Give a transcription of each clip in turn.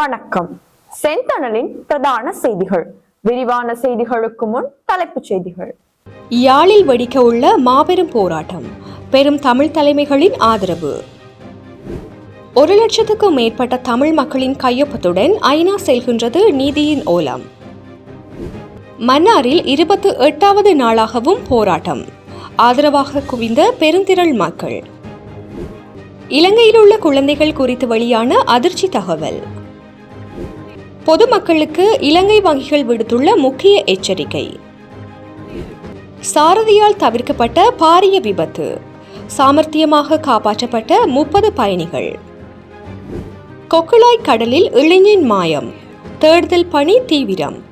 வணக்கம். செந்தணலின் பிரதான செய்திகள். விரிவான செய்திகளுக்கு முன் தலைப்புச் செய்திகள். யாழில் வெடிக்க உள்ள மாபெரும் போராட்டம். பெரும் தமிழ் தலைமைகளின் ஆதரவு. ஒரு லட்சத்துக்கும் மேற்பட்ட தமிழ் மக்களின் கையொப்பத்துடன் ஐநா செல்கின்றது நீதியின் ஓலம். மன்னாரில் இருபத்து எட்டாவது நாளாகவும் போராட்டம். ஆதரவாக குவிந்த பெருந்திரள் மக்கள். இலங்கையில் உள்ள குழந்தைகள் குறித்து வெளியான அதிர்ச்சி தகவல். பொதுமக்களுக்கு இலங்கை வங்கிகள் விடுத்துள்ள முக்கிய எச்சரிக்கை. சாரதியால் தவிர்க்கப்பட்ட பாரிய விபத்து. சாமர்த்தியமாக காப்பாற்றப்பட்ட முப்பது பயணிகள். கொக்குளாய் கடலில் இளைஞன் மாயம். தேடுதல் பணி தீவிரம்.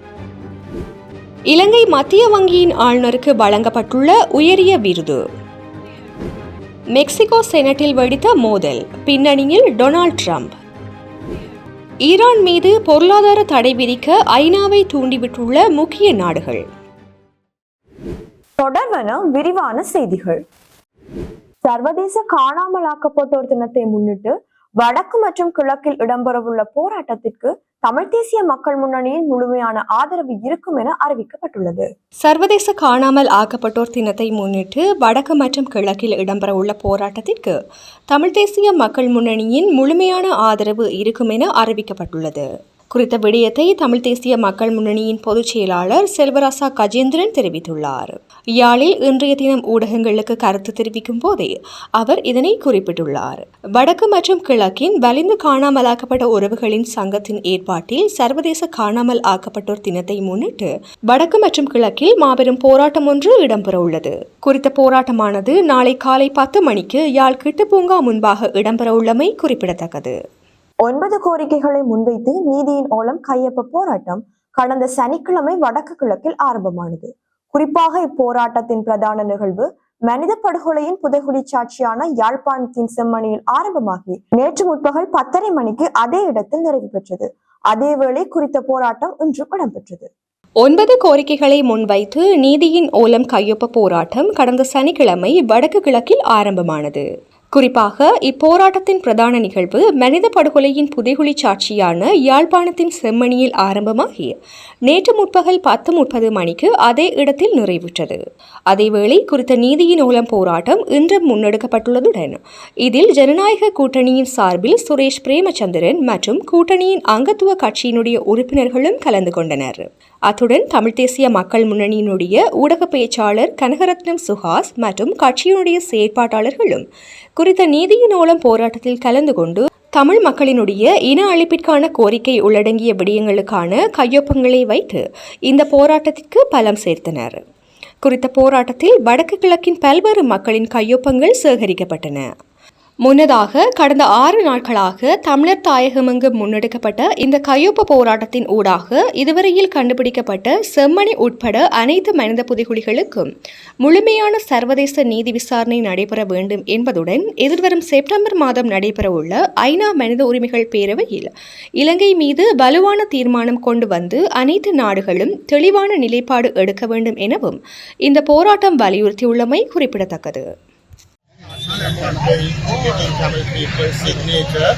இலங்கை மத்திய வங்கியின் ஆளுநருக்கு வழங்கப்பட்டுள்ள உயரிய விருது. மெக்சிகோ செனட்டில் வெடித்த மோதல். பின்னணியில் டொனால்ட் ட்ரம்ப். ஈரான் மீது பொருளாதார தடை விதிக்க ஐநாவை தூண்டிவிட்டுள்ள முக்கிய நாடுகள். தொடர்வன விரிவான செய்திகள். சர்வதேச காணாமலாக்கப்பட்டோர் தினத்தை முன்னிட்டு வடக்கு மற்றும் கிழக்கில் இடம்பெறவுள்ள போராட்டத்திற்கு தமிழ் தேசிய மக்கள் முன்னணியின் முழுமையான ஆதரவு இருக்கும் என அறிவிக்கப்பட்டுள்ளது. சர்வதேச காணாமல் ஆக்கப்பட்டோர் தினத்தை முன்னிட்டு வடக்கு மற்றும் கிழக்கில் இடம்பெறவுள்ள போராட்டத்திற்கு தமிழ் தேசிய மக்கள் முன்னணியின் முழுமையான ஆதரவு இருக்கும் என அறிவிக்கப்பட்டுள்ளது. குறித்த விடயத்தை தமிழ் தேசிய மக்கள் முன்னணியின் பொதுச் செயலாளர் செல்வராசா கஜேந்திரன் தெரிவித்துள்ளார். யாழில் இன்றைய தினம் ஊடகங்களுக்கு கருத்து தெரிவிக்கும் போதே அவர் இதனை குறிப்பிட்டுள்ளார். வடக்கு மற்றும் கிழக்கின் வலிந்து காணாமலாக்கப்பட்ட உறவுகளின் சங்கத்தின் ஏற்பாட்டில் சர்வதேச காணாமல் ஆக்கப்பட்டோர் தினத்தை முன்னிட்டு வடக்கு மற்றும் கிழக்கில் மாபெரும் போராட்டம் ஒன்று இடம்பெறவுள்ளது. குறித்த போராட்டமானது நாளை காலை பத்து மணிக்கு யாழ் கிட்டு பூங்கா முன்பாக இடம்பெறவுள்ளமை குறிப்பிடத்தக்கது. ஒன்பது கோரிக்கைகளை முன்வைத்து நீதியின் ஓலம் கையொப்ப போராட்டம் கடந்த சனிக்கிழமை வடக்கு கிழக்கில் ஆரம்பமானது. குறிப்பாக இப்போராட்டத்தின் பிரதான நிகழ்வு மனித படுகொலையின் புதைகுடி சாட்சியான யாழ்ப்பாணத்தின் செம்மணியில் ஆரம்பமாகி நேற்று முற்பகல் பத்தரை மணிக்கு அதே இடத்தில் நிறைவு பெற்றது. அதேவேளை குறித்த போராட்டம் இன்று இடம்பெற்றது. ஒன்பது கோரிக்கைகளை முன்வைத்து நீதியின் ஓலம் கையொப்ப போராட்டம் கடந்த சனிக்கிழமை வடக்கு கிழக்கில் ஆரம்பமானது. குறிப்பாக இப்போராட்டத்தின் பிரதான நிகழ்வு மனித படுகொலையின் புதைகுழி சாட்சியான யாழ்ப்பாணத்தின் செம்மணியில் ஆரம்பமாகி நேற்று முற்பகல் பத்து முப்பது மணிக்கு அதே இடத்தில் நிறைவுற்றது. அதேவேளை குறித்த நீதியின் மூலம் போராட்டம் இன்று முன்னெடுக்கப்பட்டுள்ளதுடன் இதில் ஜனநாயக கூட்டணியின் சார்பில் சுரேஷ் பிரேமச்சந்திரன் மற்றும் கூட்டணியின் அங்கத்துவ கட்சியினுடைய உறுப்பினர்களும் கலந்து கொண்டனர். அத்துடன் தமிழ் தேசிய மக்கள் முன்னணியினுடைய ஊடக பேச்சாளர் கனகரத்னம் சுஹாஸ் மற்றும் கட்சியினுடைய செயற்பாட்டாளர்களும் குறித்த நீதியின் ஓலம் போராட்டத்தில் கலந்து கொண்டு தமிழ் மக்களினுடைய இன அழிப்பிற்கான கோரிக்கை உள்ளடங்கிய விடயங்களுக்கான கையொப்பங்களை வைத்து இந்த போராட்டத்திற்கு பலம் சேர்த்தனர். குறித்த போராட்டத்தில் வடக்கு கிழக்கின் பல்வேறு மக்களின் கையொப்பங்கள் சேகரிக்கப்பட்டன. முன்னதாக கடந்த ஆறு நாட்களாக தமிழர் தாயகமெங்கு முன்னெடுக்கப்பட்ட இந்த கையொப்ப போராட்டத்தின் ஊடாக இதுவரையில் கண்டுபிடிக்கப்பட்ட செம்மணி உட்பட அனைத்து மனித புதைகுழிகளுக்கும் முழுமையான சர்வதேச நீதி விசாரணை நடைபெற வேண்டும் என்பதுடன் எதிர்வரும் செப்டம்பர் மாதம் நடைபெறவுள்ள ஐநா மனித உரிமைகள் பேரவையில் இலங்கை மீது வலுவான தீர்மானம் கொண்டு வந்து அனைத்து நாடுகளும் தெளிவான நிலைப்பாடு எடுக்க வேண்டும் எனவும் இந்த போராட்டம் வலியுறுத்தியுள்ளமை குறிப்பிடத்தக்கது. Campaign getting Tamil people's signature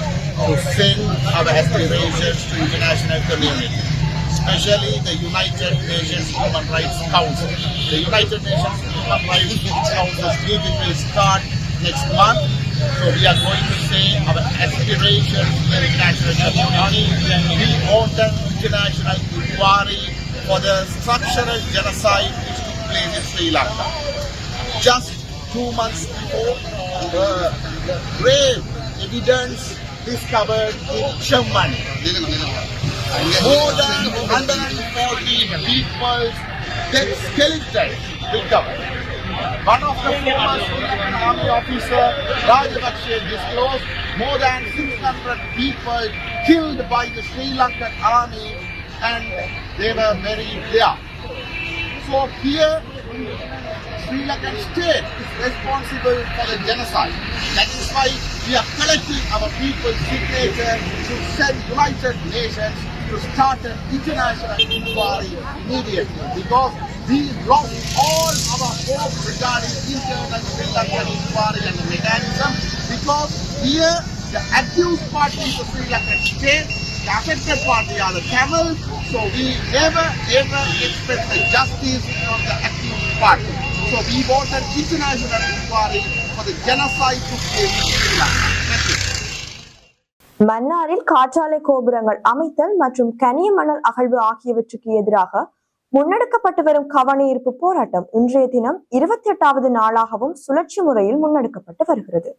to send our aspirations to international community, especially the United Nations Human Rights Council. The United Nations Human Rights Council's meeting will start next month. So we are going to say our aspirations to the international community. We want an international inquiry for the structural genocide which took place in Sri Lanka. Just two months before, the, grave evidence discovered in Chammani. More than 140 people's dead skeletons recovered. One of the former Sri army officer, Rajapakse, disclosed more than 600 people killed by the Sri Lankan army and they were buried there. So here Sri Lankan state is responsible for the genocide. That is why we are collecting our people's signature to send United Nations to start an international inquiry immediately because we lost all our hope regarding internal Sri Lankan inquiry and the mechanism because here the accused party is the Sri Lankan state The affected party are the Tamils, so we never ever expect the justice from the accused party. So we want an international inquiry for the genocide took place in Sri Lanka. மன்னாரில் காற்றாலை கோபுரங்கள் அமைத்தல் மற்றும் கனிய மணல் அகழ்வு ஆகியவற்றுக்கு எதிராக முன்னெடுக்கப்பட்டு வரும் கவனஈர்ப்பு போராட்டம் இன்றைய தினம் இருபத்தி எட்டாவது நாளாகவும் சுழற்சி முறையில் முன்னெடுக்கப்பட்டு வருகிறது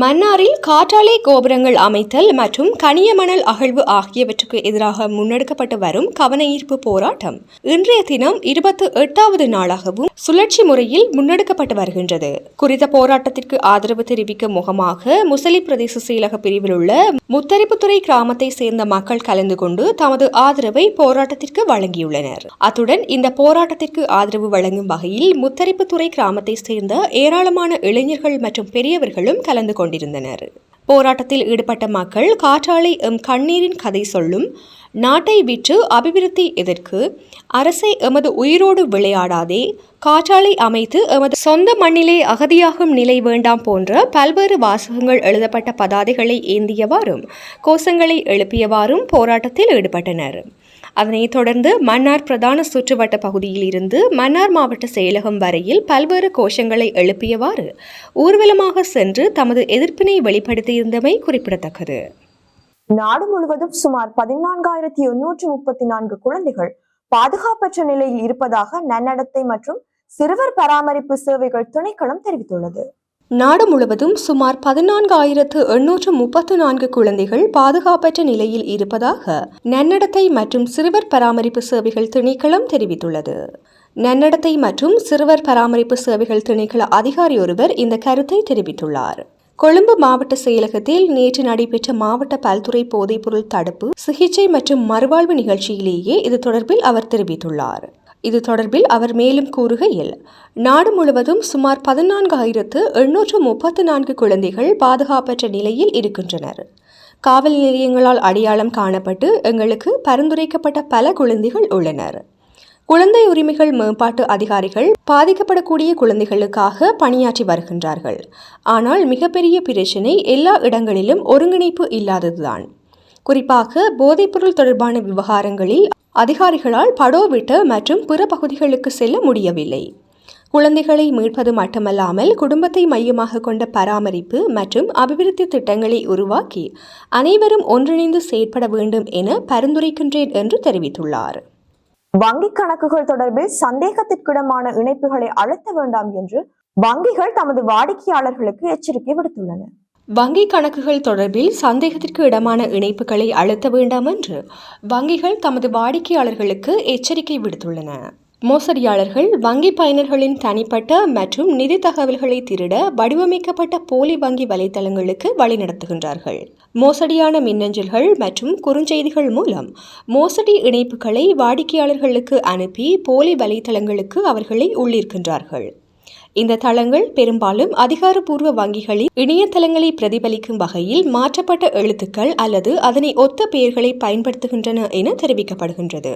மன்னாரில் காற்றாலை கோபுரங்கள் அமைத்தல் மற்றும் கனியமணல் அகழ்வு ஆகியவற்றுக்கு எதிராக முன்னெடுக்கப்பட்டு வரும் கவனஈர்ப்பு போராட்டம் இன்றைய தினம் இருபத்தி எட்டாவது நாளாகவும் சுழற்சி முறையில் முன்னெடுக்கப்பட்டு வருகின்றது. குறித்த போராட்டத்திற்கு ஆதரவு தெரிவிக்கும் முகமாக முசலி பிரதேச செயலக பிரிவில் உள்ள முத்தரிப்புத்துறை கிராமத்தை சேர்ந்த மக்கள் கலந்து கொண்டு தமது ஆதரவை போராட்டத்திற்கு வழங்கியுள்ளனர். அத்துடன் இந்த போராட்டத்திற்கு ஆதரவு வழங்கும் வகையில் முத்தரிப்புத்துறை கிராமத்தை சேர்ந்த ஏராளமான இளைஞர்கள் மற்றும் பெரியவர்களும் கலந்து கொண்டிருந்தனர். போராட்டத்தில் ஈடுபட்ட மக்கள் காற்றாலை எம் கண்ணீரின் கதை சொல்லும் நாட்டை விற்று அபிவிருத்தி எதற்கு அரசை எமது உயிரோடு விளையாடாதே காற்றாலை அமைத்து எமது சொந்த மண்ணிலே அகதியாகும் நிலை வேண்டாம் போன்ற பல்வேறு வாசகங்கள் எழுதப்பட்ட பதாதைகளை ஏந்தியவாறும் கோஷங்களை எழுப்பியவாறும் போராட்டத்தில் ஈடுபட்டனர். அதனைத் தொடர்ந்து மன்னார் பிரதான சுற்றுவட்ட பகுதியில் இருந்து மன்னார் மாவட்ட செயலகம் வரையில் பல்வேறு கோஷங்களை எழுப்பியவாறு ஊர்வலமாக சென்று தமது எதிர்ப்பினை வெளிப்படுத்தியிருந்தமை குறிப்பிடத்தக்கது. நாடு முழுவதும் சுமார் பதினான்காயிரத்தி எண்ணூற்று முப்பத்தி நான்கு குழந்தைகள் பாதுகாப்பற்ற நிலையில் இருப்பதாக நன்னடத்தை மற்றும் சிறுவர் பராமரிப்பு சேவைகள் துணைக்களம் தெரிவித்துள்ளது. நாடு முழுவதும் சுமார் பதினான்காயிரத்து எண்ணூற்று முப்பத்து நான்கு குழந்தைகள் பாதுகாப்பற்ற நிலையில் இருப்பதாக நன்னடத்தை மற்றும் சிறுவர் பராமரிப்பு சேவைகள் திணைக்களம் தெரிவித்துள்ளது. நன்னடத்தை மற்றும் சிறுவர் பராமரிப்பு சேவைகள் திணைக்கள அதிகாரி ஒருவர் இந்த கருத்தை தெரிவித்துள்ளார். கொழும்பு மாவட்ட செயலகத்தில் நேற்று நடைபெற்ற மாவட்ட பல்துறை போதைப்பொருள் தடுப்பு சிகிச்சை மற்றும் மறுவாழ்வு நிகழ்ச்சியிலேயே இது தொடர்பில் அவர் தெரிவித்துள்ளார். இது தொடர்பில் அவர் மேலும் கூறுகையில் நாடு முழுவதும் சுமார் பதினான்காயிரத்து எண்ணூற்று முப்பத்து நான்கு குழந்தைகள் பாதுகாப்பற்ற நிலையில் இருக்கின்றனர். காவல் நிலையங்களால் அடையாளம் காணப்பட்டு எங்களுக்கு பரிந்துரைக்கப்பட்ட பல குழந்தைகள் உள்ளனர். குழந்தை உரிமைகள் மேம்பாட்டு அதிகாரிகள் பாதிக்கப்படக்கூடிய குழந்தைகளுக்காக பணியாற்றி வருகின்றார்கள். ஆனால் மிகப்பெரிய பிரச்சினை எல்லா இடங்களிலும் ஒருங்கிணைப்பு இல்லாததுதான். குறிப்பாக போதைப்பொருள் தொடர்பான விவகாரங்களில் அதிகாரிகளால் படோவிட்டு மற்றும் பிற பகுதிகளுக்கு செல்ல முடியவில்லை. குழந்தைகளை மீட்பது மட்டுமல்லாமல் குடும்பத்தை மையமாக கொண்ட பராமரிப்பு மற்றும் அபிவிருத்தி திட்டங்களை உருவாக்கி அனைவரும் ஒன்றிணைந்து செயற்பட வேண்டும் என பரிந்துரைக்கின்றேன் என்று தெரிவித்துள்ளார். வங்கிக் கணக்குகள் தொடர்பில் சந்தேகத்திற்கிடமான இணைப்புகளை அழுத்த வேண்டாம் என்று வங்கிகள் தமது வாடிக்கையாளர்களுக்கு எச்சரிக்கை விடுத்துள்ளன. வங்கி கணக்குகள் தொடர்பில் சந்தேகத்திற்கு இடமான இணைப்புகளை அழுத்த வேண்டாம் என்று வங்கிகள் தமது வாடிக்கையாளர்களுக்கு எச்சரிக்கை விடுத்துள்ளன. மோசடியாளர்கள் வங்கி பயனர்களின் தனிப்பட்ட மற்றும் நிதி தகவல்களை திருட வடிவமைக்கப்பட்ட போலி வங்கி வலைத்தளங்களுக்கு வழிநடத்துகின்றார்கள். மோசடியான மின்னஞ்சல்கள் மற்றும் குறுஞ்செய்திகள் மூலம் மோசடி இணைப்புகளை வாடிக்கையாளர்களுக்கு அனுப்பி போலி வலைத்தளங்களுக்கு அவர்களை உள்ளிருக்கின்றார்கள். இந்த தளங்கள் பெரும்பாலும் அதிகாரப்பூர்வ வங்கிகளின் இணையதளங்களை பிரதிபலிக்கும் வகையில் மாற்றப்பட்ட எழுத்துக்கள் அல்லது அதனை ஒத்த பெயர்களை பயன்படுத்துகின்றன என தெரிவிக்கப்படுகின்றது.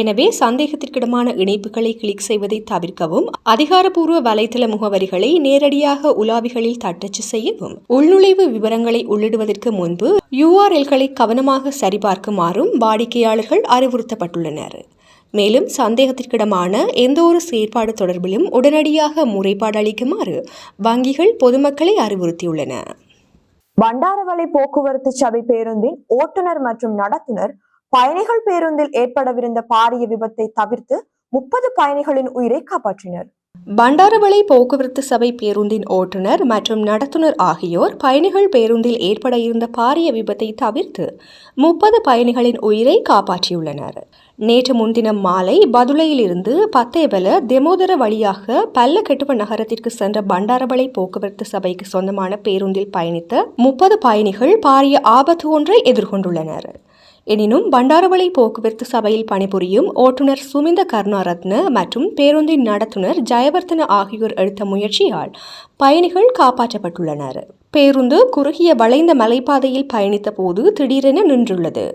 எனவே சந்தேகத்திற்கிடமான இணைப்புகளை கிளிக் செய்வதை தவிர்க்கவும் அதிகாரப்பூர்வ வலைத்தள முகவரிகளை நேரடியாக உலாவிகளில் தட்டச்சு செய்யவும் உள்நுழைவு விவரங்களை உள்ளிடுவதற்கு முன்பு யூஆர்எல்களை கவனமாக சரிபார்க்குமாறும் வாடிக்கையாளர்கள் அறிவுறுத்தப்பட்டுள்ளனர். மேலும் சந்தேகத்திற்கிடமான எந்த ஒரு செயற்பாடு தொடர்பிலும் உடனடியாக முறைப்பாடு அளிக்குமாறு வங்கிகள் பொதுமக்களை அறிவுறுத்தியுள்ளன. பண்டாரவளை போக்குவரத்து சபை பேருந்தின் ஓட்டுநர் மற்றும் நடத்துனர் பயணிகள் பேருந்தில் ஏற்படவிருந்த பாரிய விபத்தை தவிர்த்து முப்பது பயணிகளின் உயிரை காப்பாற்றினர். பண்டாரவளை போக்குவரத்து சபை பேருந்தின் ஓட்டுநர் மற்றும் நடத்துனர் ஆகியோர் பயணிகள் பேருந்தில் ஏற்பட இருந்த பாரிய விபத்தை தவிர்த்து முப்பது பயணிகளின் உயிரை காப்பாற்றியுள்ளனர். நேற்று முன்தினம் மாலை பதுளையிலிருந்து பத்தேபல தெமோதர வழியாக பல்லக்கெட்டுவ நகரத்திற்கு சென்ற பண்டாரவளை போக்குவரத்து சபைக்கு சொந்தமான பேருந்தில் பயணித்த முப்பது பயணிகள் பாரிய ஆபத்து ஒன்றை எதிர்கொண்டுள்ளனர். எனினும் பண்டாரவளை போக்குவரத்து சபையில் பணிபுரியும் ஓட்டுநர் சுமிந்த கருணாரத்ன மற்றும் பேருந்தின் நடத்துனர் ஜெயவர்தன ஆகியோர் எடுத்த முயற்சியால் பயணிகள் காப்பாற்றப்பட்டுள்ளனர். பேருந்து குறுகிய வளைந்த மலைப்பாதையில் பயணித்த போது திடீரென நின்றுள்ளது.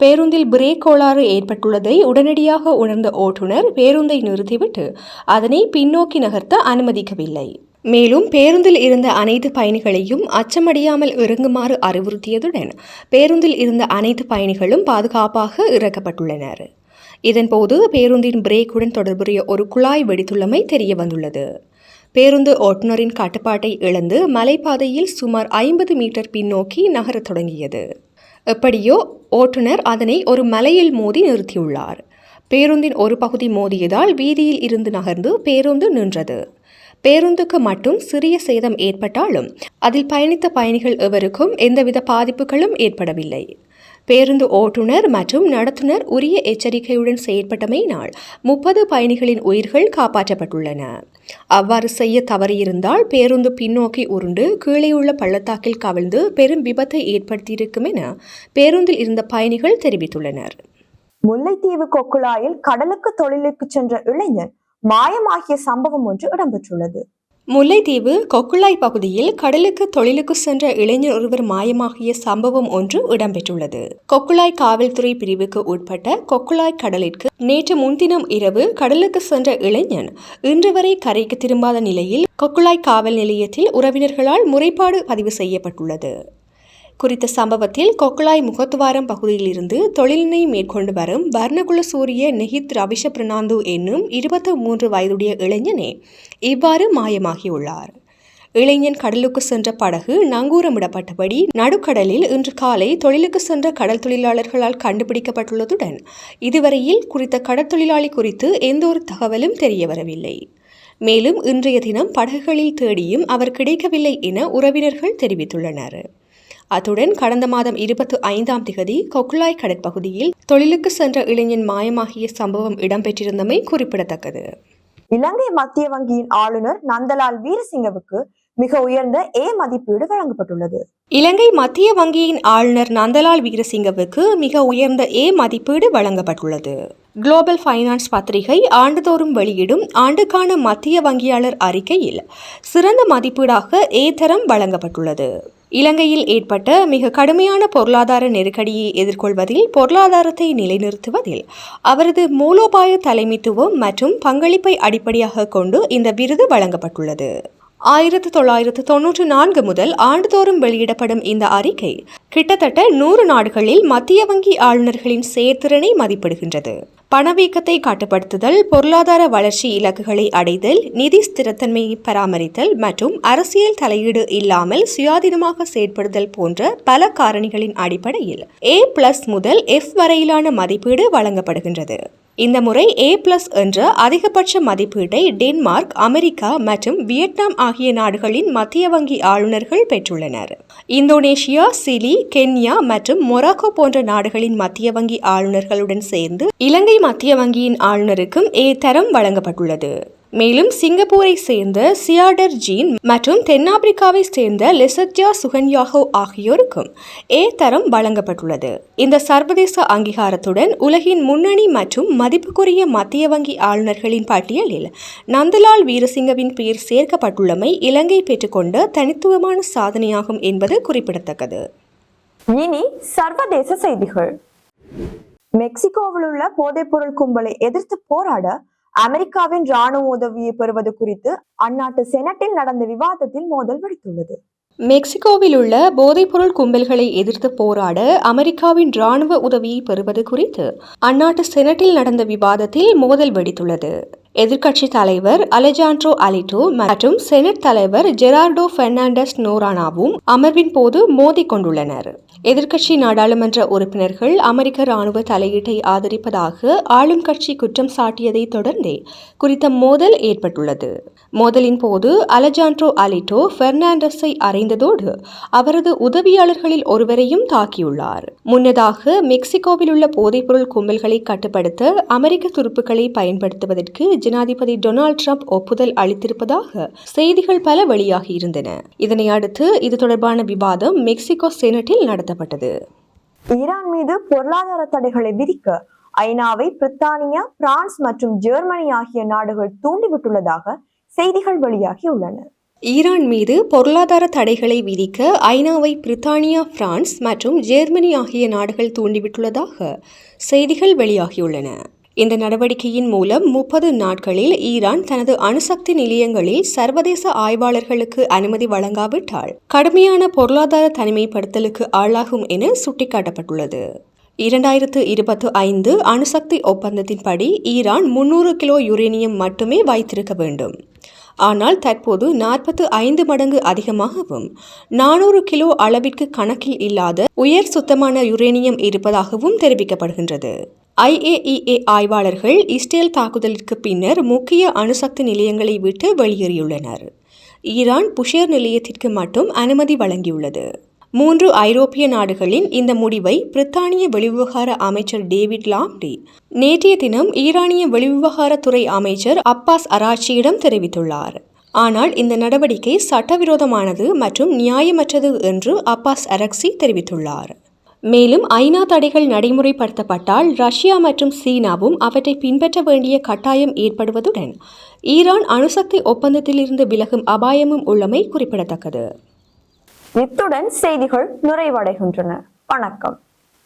பேருந்தில் பிரேக் கோளாறு ஏற்பட்டுள்ளதை உடனடியாக உணர்ந்த ஓட்டுநர் பேருந்தை நிறுத்திவிட்டு அதனை பின்னோக்கி நகர்த்த அனுமதிக்கவில்லை. மேலும் பேருந்தில் இருந்த அனைத்து பயணிகளையும் அச்சமடையாமல் இறங்குமாறு அறிவுறுத்தியதுடன் பேருந்தில் இருந்த அனைத்து பயணிகளும் பாதுகாப்பாக இறக்கப்பட்டுள்ளனர். இதன்போது பேருந்தின் பிரேக்குடன் தொடர்புடைய ஒரு குழாய் வெடித்துள்ளமை தெரிய வந்துள்ளது பேருந்து ஓட்டுநரின் கட்டுப்பாட்டை இழந்து மலைப்பாதையில் சுமார் ஐம்பது மீட்டர் பின்னோக்கி நகரத் தொடங்கியது. எப்படியோ ஓட்டுநர் அதனை ஒரு மலையில் மோதி நிறுத்தியுள்ளார். பேருந்தின் ஒரு பகுதி மோதியதால் வீதியில் இருந்து நகர்ந்து பேருந்து நின்றது. பேருந்துக்கு மட்டும் சிறிய சேதம் ஏற்பட்டாலும் அதில் பயணித்த பயணிகள் எவருக்கும் எந்தவித பாதிப்புகளும் ஏற்படவில்லை. பேருந்து ஓட்டுநர் மற்றும் நடத்துனர் உரிய எச்சரிக்கையுடன் செயற்பட்டமையினால் முப்பது பயணிகளின் உயிர்கள் காப்பாற்றப்பட்டுள்ளன. அவ்வாறு செய்ய தவறியிருந்தால் பேருந்து பின்னோக்கி உருண்டு கீழேயுள்ள பள்ளத்தாக்கில் கவிழ்ந்து பெரும் விபத்தை ஏற்படுத்தியிருக்கும் என பேருந்தில் இருந்த பயணிகள் தெரிவித்துள்ளனர். முல்லைத்தீவு கொக்குழாயில் கடலுக்கு தொழிலுக்கு சென்ற இளைஞர் மாயமாகிய சம்பவம் ஒன்று இடம்பெற்றுள்ளது. முல்லைத்தீவு கொக்குளாய் பகுதியில் கடலுக்கு தொழிலுக்கு சென்ற இளைஞர் ஒருவர் மாயமாகிய சம்பவம் ஒன்று இடம்பெற்றுள்ளது. கொக்குளாய் காவல்துறை பிரிவுக்கு உட்பட்ட கொக்குளாய் கடலிற்கு நேற்று முன்தினம் இரவு கடலுக்கு சென்ற இளைஞன் இன்று வரை கரைக்கு திரும்பாத நிலையில் கொக்குளாய் காவல் நிலையத்தில் உறவினர்களால் முறைப்பாடு பதிவு செய்யப்பட்டுள்ளது. குறித்த சம்பவத்தில் கொக்குளாய் முகத்துவாரம் பகுதியிலிருந்து தொழிலினை மேற்கொண்டு வரும் வர்ணகுல சூரிய நெஹித் ரவிஷ பிரணாந்து என்னும் இருபத்தி மூன்று வயதுடைய இளைஞனே இவ்வாறு மாயமாகியுள்ளார். இளைஞன் கடலுக்கு சென்ற படகு நங்கூரமிடப்பட்டபடி நடுக்கடலில் இன்று காலை தொழிலுக்கு சென்ற கடல் தொழிலாளர்களால் கண்டுபிடிக்கப்பட்டுள்ளதுடன் இதுவரையில் குறித்த கடற்தொழிலாளி குறித்து எந்த ஒரு தகவலும் தெரியவரவில்லை மேலும் இன்றைய தினம் படகுகளில் தேடியும் அவர் கிடைக்கவில்லை என உறவினர்கள் தெரிவித்துள்ளனர். அத்துடன் கடந்த மாதம் இருபத்தி ஐந்தாம் திகதி கொக்குளாய் கடற்பகுதியில் தொழிலுக்கு சென்ற இளைஞன் மாயமாகிய சம்பவம் இடம்பெற்றிருந்தமை குறிப்பிடத்தக்கது. இலங்கை மத்திய வங்கியின் ஆளுநர் நந்தலால் வீரசிங்கவுக்கு மிக உயர்ந்த ஏ மதிப்பீடு வழங்கப்பட்டுள்ளது. இலங்கை மத்திய வங்கியின் ஆளுநர் நந்தலால் வீரசிங்கவுக்கு மிக உயர்ந்த ஏ மதிப்பீடு வழங்கப்பட்டுள்ளது. குளோபல் ஃபைனான்ஸ் பத்திரிகை ஆண்டுதோறும் வெளியிடும் ஆண்டுக்கான மத்திய வங்கியாளர் அறிக்கையில் சிறந்த மதிப்பீடாக ஏ தரம் வழங்கப்பட்டுள்ளது. இலங்கையில் ஏற்பட்ட மிக கடுமையான பொருளாதார நெருக்கடியை எதிர்கொள்வதில் பொருளாதாரத்தை நிலைநிறுத்துவதில் அவரது மூலோபாய தலைமைத்துவம் மற்றும் பங்களிப்பை அடிப்படையாக கொண்டு இந்த விருது வழங்கப்பட்டுள்ளது. ஆயிரத்து தொள்ளாயிரத்து தொன்னூற்று நான்கு முதல் ஆண்டுதோறும் வெளியிடப்படும் இந்த அறிக்கை கிட்டத்தட்ட நூறு நாடுகளில் மத்திய வங்கி ஆளுநர்களின் செயற்திறனை மதிப்பிடுகின்றது. பணவீக்கத்தை கட்டுப்படுத்துதல் பொருளாதார வளர்ச்சி இலக்குகளை அடைதல் நிதி ஸ்திரத்தன்மையை பராமரித்தல் மற்றும் அரசியல் தலையீடு இல்லாமல் சுயாதீனமாக செயற்படுதல் போன்ற பல காரணிகளின் அடிப்படையில் ஏ பிளஸ் முதல் எஃப் வரையிலான மதிப்பீடு வழங்கப்படுகின்றது. இந்த முறை ஏ பிளஸ் என்ற அதிகபட்ச மதிப்பீட்டை டென்மார்க் அமெரிக்கா மற்றும் வியட்நாம் ஆகிய நாடுகளின் மத்திய வங்கி ஆளுநர்கள் பெற்றுள்ளனர். இந்தோனேஷியா சிலி கென்யா மற்றும் மொராக்கோ போன்ற நாடுகளின் மத்திய வங்கி ஆளுநர்களுடன் சேர்ந்து இலங்கை மத்திய வங்கியின் ஆளுநருக்கும் ஏ தரம் வழங்கப்பட்டுள்ளது. மேலும் சிங்கப்பூரை சேர்ந்த சியாடர் ஜீன் மற்றும் தென்னாப்பிரிக்காவை சேர்ந்த லெசத்யா சுகன்யாகோ ஆகியோருக்கும் ஏ தரம் வழங்கப்பட்டுள்ளது. இந்த சர்வதேச அங்கீகாரத்துடன் உலகின் முன்னணி மற்றும் மதிப்புக்குரிய மத்திய வங்கி ஆளுநர்களின் பட்டியலில் நந்தலால் வீரசிங்கவின் பெயர் சேர்க்கப்பட்டுள்ளமை இலங்கை பெற்றுக்கொண்ட தனித்துவமான சாதனையாகும் என்பது குறிப்பிடத்தக்கது. இனி சர்வதேச செய்திகள். மெக்சிகோவில் உள்ள போதைப்பொருள் கும்பலை எதிர்த்து போராட அமெரிக்காவின் ராணுவ உதவியை பெறுவது குறித்து அந்நாட்டு செனட்டில் நடந்த விவாதத்தில் மோதல் வெடித்துள்ளது. மெக்சிகோவில் உள்ள போதைப்பொருள் கும்பல்களை எதிர்த்து போராட அமெரிக்காவின் ராணுவ உதவியை பெறுவது குறித்து அந்நாட்டு செனட்டில் நடந்த விவாதத்தில் மோதல் வெடித்துள்ளது. எதிர்க்கட்சி தலைவர் அலெஜாண்ட்ரோ அலிட்டோ மற்றும் செனட் தலைவர் ஜெரார்டோ பெர்னாண்டஸ் நோரானாவும் அமர்வின் போது மோதி கொண்டுள்ளனர். எதிர்க்கட்சி நாடாளுமன்ற உறுப்பினர்கள் அமெரிக்க ராணுவ தலையீட்டை ஆதரிப்பதாக ஆளும் கட்சி குற்றம் சாட்டியதை தொடர்ந்தே குறித்த மோதல் ஏற்பட்டுள்ளது. மோதலின் போது அலஜான்ட்ரோ அலிட்டோ பெர்னாண்டஸை அறைந்ததோடு அவரது உதவியாளர்களில் ஒருவரையும் தாக்கியுள்ளார். முன்னதாக மெக்சிகோவில் உள்ள போதைப்பொருள் கும்பல்களை கட்டுப்படுத்த அமெரிக்க துருப்புக்களை பயன்படுத்துவதற்கு ஜனாதிபதி டொனால்ட் ட்ரம்ப் ஒப்புதல் அளித்திருப்பதாக செய்திகள் பல வெளியாகியிருந்தன இதனை அடுத்து இது தொடர்பான விவாதம் மெக்சிகோ செனட்டில் நடத்த நடத்தப்பட்டது ஈரான் மீது பொருளாதார தடைகளை விதிக்க ஐநாவை பிரித்தானியா பிரான்ஸ் மற்றும் ஜெர்மனி ஆகிய நாடுகள் தூண்டிவிட்டுள்ளதாக செய்திகள் வெளியாகியுள்ளன ஈரான் மீது பொருளாதார தடைகளை விதிக்க ஐநாவை பிரித்தானியா பிரான்ஸ் மற்றும் ஜெர்மனி ஆகிய நாடுகள் தூண்டிவிட்டுள்ளதாக செய்திகள் வெளியாகியுள்ளன. இந்த நடவடிக்கையின் மூலம் முப்பது நாட்களில் ஈரான் தனது அணுசக்தி நிலையங்களில் சர்வதேச ஆய்வாளர்களுக்கு அனுமதி வழங்காவிட்டால் கடுமையான பொருளாதார தனிமைப்படுத்தலுக்கு ஆளாகும் என சுட்டிக்காட்டப்பட்டுள்ளது. இரண்டாயிரத்து இருபத்து ஐந்து அணுசக்தி ஒப்பந்தத்தின்படி ஈரான் முன்னூறு கிலோ யுரேனியம் மட்டுமே வைத்திருக்க வேண்டும். ஆனால் தற்போது நாற்பத்து ஐந்து மடங்கு அதிகமாகவும் நானூறு கிலோ அளவிற்கு கணக்கில் இல்லாத உயர் சுத்தமான யுரேனியம் இருப்பதாகவும் தெரிவிக்கப்படுகின்றது. ஐஏஇஏ ஆய்வாளர்கள் இஸ்ரேல் தாக்குதலுக்கு பின்னர் முக்கிய அணுசக்தி நிலையங்களை விட்டு வெளியேறியுள்ளனர். ஈரான் புஷேர் நிலையத்திற்கு மட்டும் அனுமதி வழங்கியுள்ளது. மூன்று ஐரோப்பிய நாடுகளின் இந்த முடிவை பிரித்தானிய வெளிவிவகார அமைச்சர் டேவிட் லாம்டி நேற்றைய தினம் ஈரானிய வெளிவிவகாரத்துறை அமைச்சர் அப்பாஸ் அராச்சியிடம் தெரிவித்துள்ளார். ஆனால் இந்த நடவடிக்கை சட்டவிரோதமானது மற்றும் நியாயமற்றது என்று அப்பாஸ் அரக்சி தெரிவித்துள்ளார். மேலும் ஐநா தடைகள் நடைமுறைப்படுத்தப்பட்டால் ரஷ்யா மற்றும் சீனாவும் அவற்றை பின்பற்ற வேண்டிய கட்டாயம் ஏற்படுவதுடன் ஈரான் அணுசக்தி ஒப்பந்தத்திலிருந்து விலகும் அபாயமும் உள்ளமை குறிப்பிடத்தக்கது. இத்துடன் செய்திகள் நிறைவடைகின்றன. வணக்கம்.